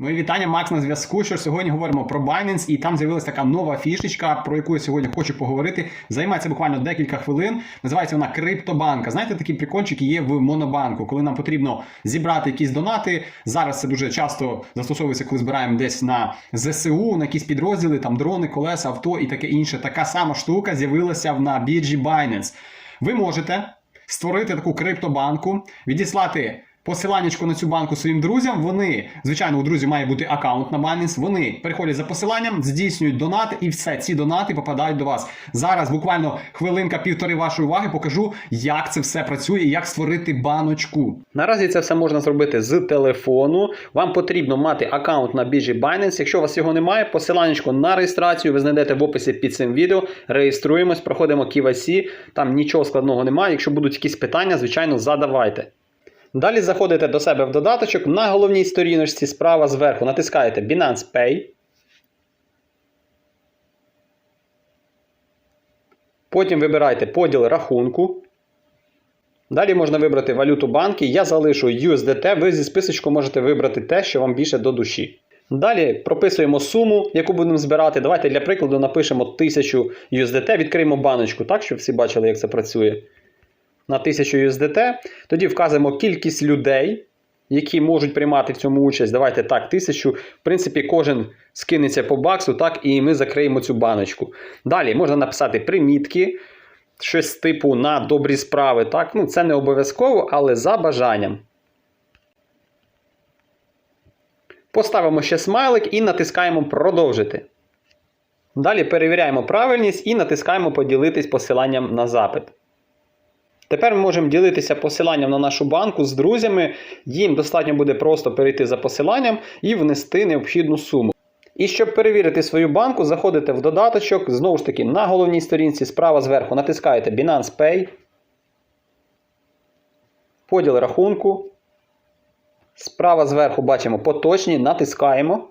Ну і вітання, Макс на зв'язку. Що сьогодні говоримо про Binance, і там з'явилася така нова фішечка, про яку я сьогодні хочу поговорити. Займається буквально декілька хвилин. Називається вона криптобанка. Знаєте, такі прикольчики є в Монобанку, коли нам потрібно зібрати якісь донати. Зараз це дуже часто застосовується, коли збираємо десь на ЗСУ, на якісь підрозділи, там дрони, колеса, авто і таке інше. Така сама штука з'явилася на біржі Binance. Ви можете створити таку криптобанку, відіслати. Посиланнячко на цю банку своїм друзям. Вони, звичайно, у друзів має бути аккаунт на Binance. Вони переходять за посиланням, здійснюють донати, і все ці донати попадають до вас. Зараз буквально хвилинка півтори вашої уваги покажу, як це все працює і як створити баночку. Наразі це все можна зробити з телефону. Вам потрібно мати аккаунт на біржі Binance. Якщо у вас його немає, посиланнячко на реєстрацію ви знайдете в описі під цим відео. Реєструємось, проходимо KYC, там нічого складного немає. Якщо будуть якісь питання, звичайно, задавайте. Далі заходите до себе в додаточок. На головній сторіночці справа зверху натискаєте Binance Pay. Потім вибираєте поділ рахунку. Далі можна вибрати валюту банки. Я залишу USDT. Ви зі списочку можете вибрати те, що вам більше до душі. Далі прописуємо суму, яку будемо збирати. Давайте для прикладу напишемо 1000 USDT, відкриємо баночку, так, щоб всі бачили, як це працює на 1000 USDT. Тоді вказуємо кількість людей, які можуть приймати в цьому участь. Давайте так, 1000. В принципі, кожен скинеться по баксу, так, і ми закриємо цю баночку. Далі можна написати примітки, щось типу на добрі справи. Так? Ну, Це не обов'язково, але за бажанням. Поставимо ще смайлик і натискаємо продовжити. Далі перевіряємо правильність і натискаємо поділитись посиланням на запит. Тепер ми можемо ділитися посиланням на нашу банку з друзями. Їм достатньо буде просто перейти за посиланням і внести необхідну суму. І щоб перевірити свою банку, заходите в додаточок, знову ж таки, на головній сторінці справа зверху натискаєте Binance Pay, поділ рахунку. Справа зверху бачимо поточні, натискаємо.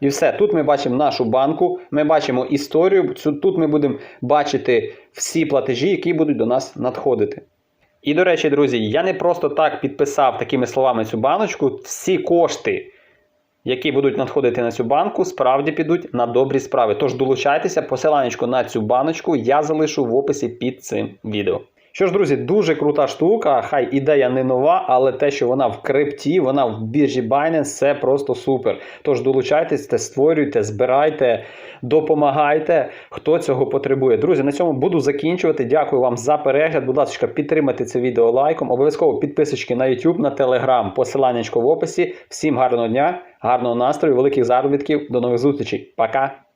І все, тут ми бачимо нашу банку, ми бачимо історію. Тут ми будемо бачити всі платежі, які будуть до нас надходити. І до речі, друзі, я не просто так підписав такими словами цю баночку. Всі кошти, які будуть надходити на цю банку, справді підуть на добрі справи. Тож долучайтеся, посиланнячко на цю баночку я залишу в описі під цим відео. Що ж, друзі, дуже крута штука. Хай ідея не нова, але те, що вона в крипті, вона в біржі Binance, це просто супер. Тож долучайтеся, створюйте, збирайте, допомагайте, хто цього потребує. Друзі, на цьому буду закінчувати. Дякую вам за перегляд. Будь ласка, підтримайте це відео лайком. Обов'язково підписочки на YouTube, на Telegram, посиланнячко в описі. Всім гарного дня, гарного настрою, великих заробітків. До нових зустрічей. Пока!